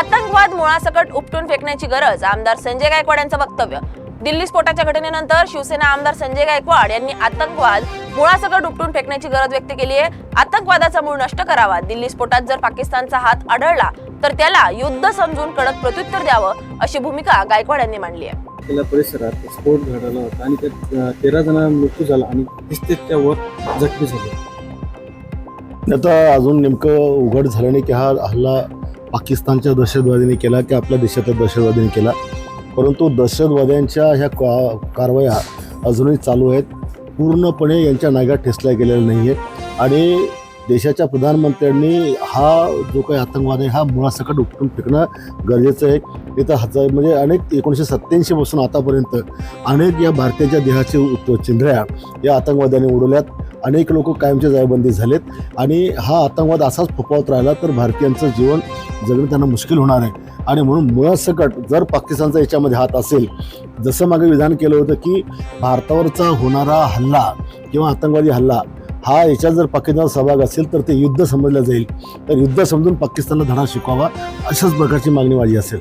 आतंकवाद मुळासकट उपटून फेकण्याची गरज आमदार संजय गायकवाड यांचं वक्तव्य. दिल्ली स्फोटाच्या घटनेनंतर शिवसेना आमदार संजय गायकवाड यांनी आतंकवाद मुळासकट उपटून फेकण्याची गरज व्यक्त केली आहे. आतंकवादाचा मूळ नष्ट करावा. दिल्ली स्फोटात जर पाकिस्तानचा हात आढळला तर त्याला युद्ध समजून कडक प्रत्युत्तर द्यावं अशी भूमिका गायकवाड यांनी मांडली आहे. आपल्या परिसरात स्फोट घडला होता आणि तेरा जणांना मृत्यू झाला आणि तीस ते त्यावर जखमी झाले. आता अजून नेमकं उघड झालं नाही की हा हल्ला पाकिस्तानच्या दहशतवादीने केला की आपल्या देशातल्या दहशतवादीने केला. परंतु दहशतवाद्यांच्या ह्या का कारवाया अजूनही चालू आहेत. पूर्णपणे यांच्या नागा ठेचल्या गेलेल्या नाही आहेत आणि देशाच्या प्रधानमंत्र्यांनी हा जो काही आतंकवाद आहे हा मुळासकट उपटून फेकणं गरजेचं आहे. इथं हजार म्हणजे अनेक एकोणीसशे सत्त्याऐंशीपासून आतापर्यंत अनेक या भारतीयांच्या देहाचे उत- चिंधऱ्या या आतंकवाद्याने उडवल्यात. अनेक लोक कायमचे जायबंदी झालेत. आणि हा आतंकवाद असाच फोपावत राहिला तर भारतीयांचं जीवन जगणं त्यांना मुश्किल होणार आहे. आणि म्हणून मुळासकट जर पाकिस्तानचा याच्यामध्ये हात असेल जसं मागे विधान केलं होतं की भारतावरचा होणारा हल्ला किंवा आतंकवादी हल्ला हा याच्यात जर पाकिस्तान सहभाग असेल तर ते युद्ध समजलं जाईल. तर युद्ध समजून पाकिस्तानला धडा शिकवावा अशाच प्रकारची मागणी माझी असेल.